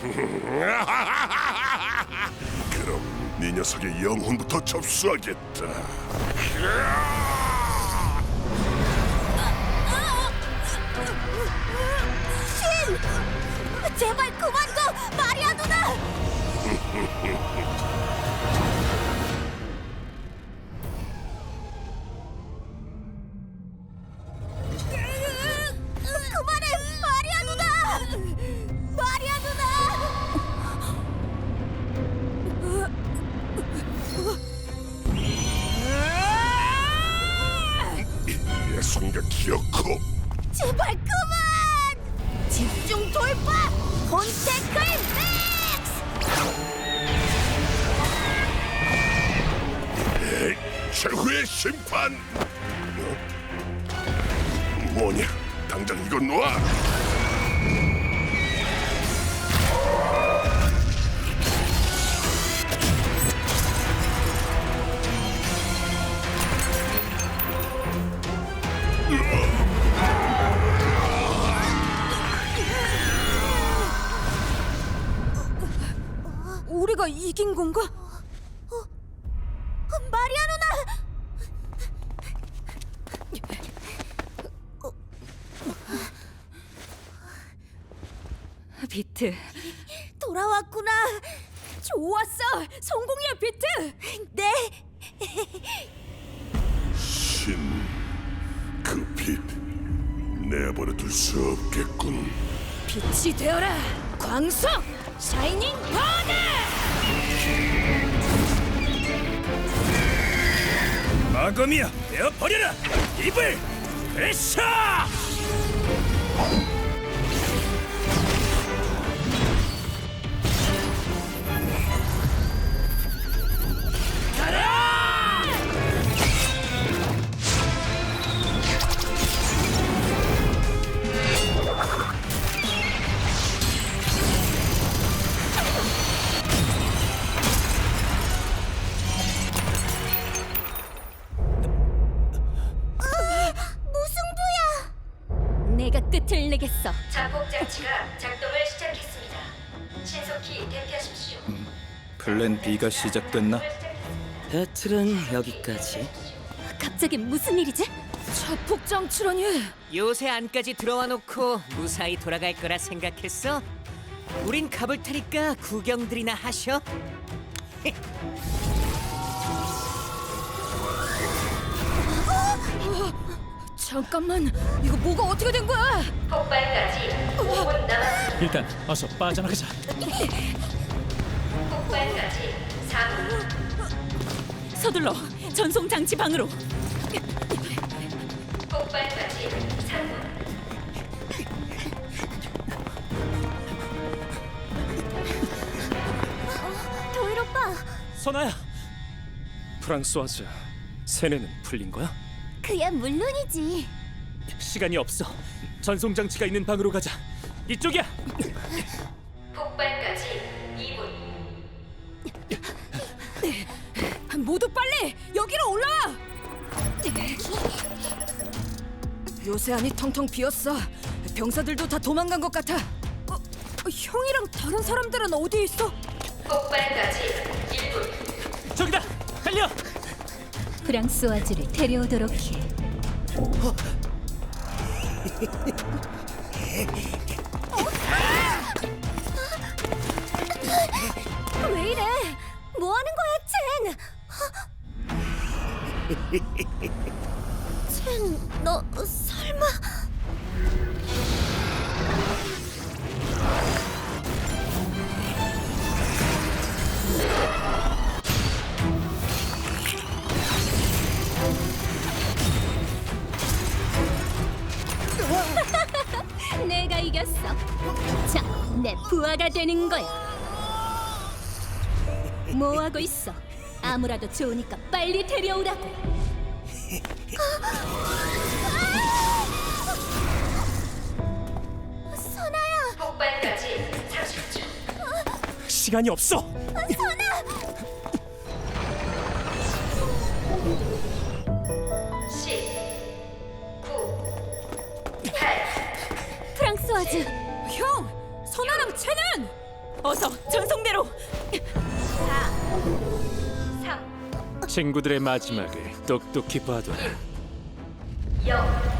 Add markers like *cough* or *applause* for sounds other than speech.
*laughs* 그럼 네 녀석의 영혼부터 접수하겠다. 제발 그만! 집중 돌파! 콘테클 맥스! 최후의 심판. 어? 뭐냐? 당장 이건 놔. 우 리가 이긴 건가? 마리아 누나! 비트, 돌아왔구나. 좋았어. 성공이야, 비트. 네. 신, 그 빛 내버려 둘 수 없겠군. 빛이 되어라. 광석 샤이닝 버너! 마검이야 내어 버려라! 입을 회사 내겠어. 자폭 장치가 작동을 시작했습니다. 신속히 대피하십시오. 플랜 B가 시작됐나? 배틀은 여기까지. 갑자기 무슨 일이지? 자폭 장치라니. 요새 안까지 들어와 놓고 무사히 돌아갈 거라 생각했어? 우린 가볼 테니까 구경들이나 하셔. 잠깐만. 이거 뭐가 어떻게 된 거야? 폭발까지 5분 남았습니다. 일단 어서 빠져나가자 폭발까지 4분. 서둘러 전송 장치 방으로. 폭발까지 3분. 도일 오빠. 선아야 프랑스와즈 세뇌는 풀린 거야? 그야 물론이지. 시간이 없어 전송 장치가 있는 방으로 가자 이쪽이야 폭발까지 2분. 모두 빨리 여기로 올라와. 요새 안이 텅텅 비었어. 병사들도 다 도망간 것 같아. 어, 어, 형이랑 다른 사람들은 어디 있어? 폭발까지 1분. 저기다 달려 프랑스와즈를 데려오도록 해. 왜 이래? 뭐 하는 거야, 첸? 첸, 너 *laughs* 내가 이겼어. 자, 내 부하가 되는 거야. 뭐 하고 있어? 아무라도 좋으니까 빨리 데려오라고. 선아야, 폭발까지 30초. 시간이 없어 선아! 프랑스와즈 형! 선아랑 채는! 어서 전송대로! 친구들의 마지막을 똑똑히 봐둬라. 0